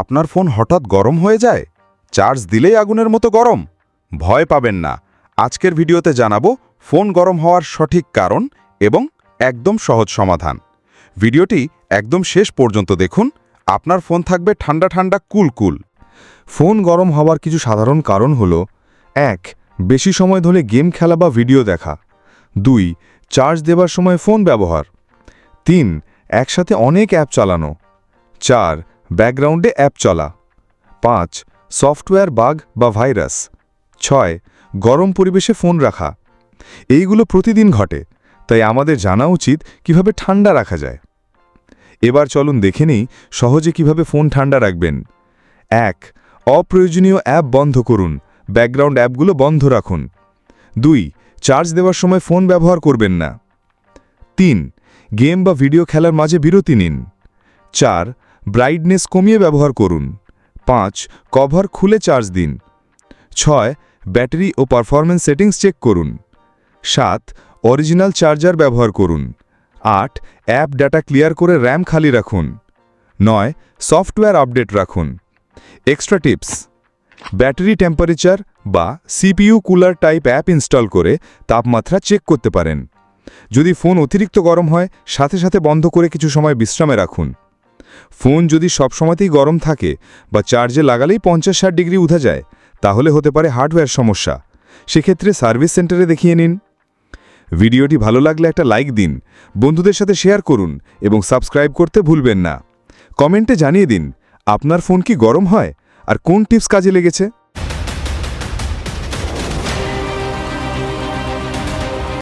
আপনার ফোন হঠাৎ গরম হয়ে যায়? চার্জ দিলেই আগুনের মতো গরম। ভয় পাবেন না। আজকের ভিডিওতে জানাব ফোন গরম হওয়ার সঠিক কারণ এবং একদম সহজ সমাধান। ভিডিওটি একদম শেষ পর্যন্ত দেখুন। আপনার ফোন থাকবে ঠান্ডা ঠান্ডা কুল কুল। ফোন গরম হওয়ার কিছু সাধারণ কারণ হল, এক, বেশি সময় ধরে গেম খেলা বা ভিডিও দেখা। দুই, চার্জ দেবার সময় ফোন ব্যবহার। তিন, একসাথে অনেক অ্যাপ চালানো। চার ব্যাকগ্রাউন্ডে অ্যাপ চলা। পাঁচ, সফটওয়্যার বাগ বা ভাইরাস। ছয়, গরম পরিবেশে ফোন রাখা। এইগুলো প্রতিদিন ঘটে, তাই আমাদের জানা উচিত কীভাবে ঠান্ডা রাখা যায়। এবার চলুন দেখে নিই সহজে কীভাবে ফোন ঠান্ডা রাখবেন। এক, অপ্রয়োজনীয় অ্যাপ বন্ধ করুন। ব্যাকগ্রাউন্ড অ্যাপগুলো বন্ধ রাখুন। দুই, চার্জ দেওয়ার সময় ফোন ব্যবহার করবেন না। তিন, গেম বা ভিডিও খেলার মাঝে বিরতি নিন। চার ব্রাইটনেস কমিয়ে ব্যবহার করুন। পাঁচ, কভার খুলে চার্জ দিন। ছয়, ব্যাটারি ও পারফরম্যান্স সেটিংস চেক করুন। সাত, অরিজিনাল চার্জার ব্যবহার করুন। আট, অ্যাপ ডাটা ক্লিয়ার করে র্যাম খালি রাখুন। নয়, সফটওয়্যার আপডেট রাখুন। এক্সট্রা টিপস, ব্যাটারি টেম্পারেচার বা CPU cooler type app install করে তাপমাত্রা চেক করতে পারেন। যদি ফোন অতিরিক্ত গরম হয়, সাথে সাথে বন্ধ করে কিছু সময় বিশ্রামে রাখুন। ফোন যদি সবসময়তেই গরম থাকে বা চার্জে লাগালেই পঞ্চাশ ষাট ডিগ্রি উঠা যায়, তাহলে হতে পারে হার্ডওয়্যার সমস্যা। সেক্ষেত্রে সার্ভিস সেন্টারে দেখিয়ে নিন। ভিডিওটি ভালো লাগলে একটা লাইক দিন, বন্ধুদের সাথে শেয়ার করুন এবং সাবস্ক্রাইব করতে ভুলবেন না। কমেন্টে জানিয়ে দিন, আপনার ফোন কি গরম হয় আর কোন টিপস কাজে লেগেছে?